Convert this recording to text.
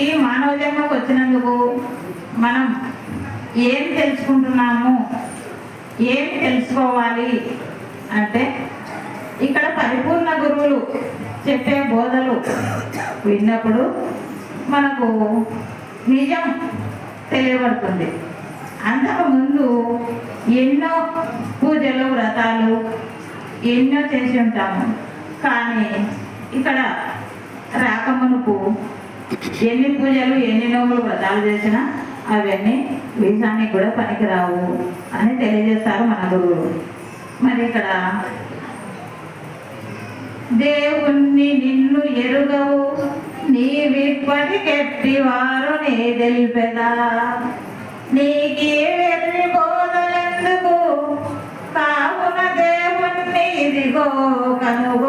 ఈ మానవ జన్మకు వచ్చినందుకు మనం ఏం తెలుసుకుంటున్నాము? ఏం తెలుసుకోవాలి? అంటే ఇక్కడ పరిపూర్ణ గురువులు చెప్పే బోధలు విన్నప్పుడు మనకు నిజం తెలియబడుతుంది. అంతకుముందు ఎన్నో పూజలు వ్రతాలు ఎన్నో చేసి ఉంటాము. కానీ ఇక్కడ రాకమ్మనుకు ఎన్ని పూజలు ఎన్ని నోములు వ్రతాలు చేసినా అవన్నీ వీసానికి కూడా పనికిరావు అని తెలియజేస్తారు మన గురువులు. మరి ఇక్కడ దేవుణ్ణి నిన్ను ఎరుగవు నీవిప్పటికెట్టి వారు నీ తెలిపెదా. నీకే వెర్రి బోధలెందుకు? కావున దేవుణ్ణి ఇదిగో కనుగో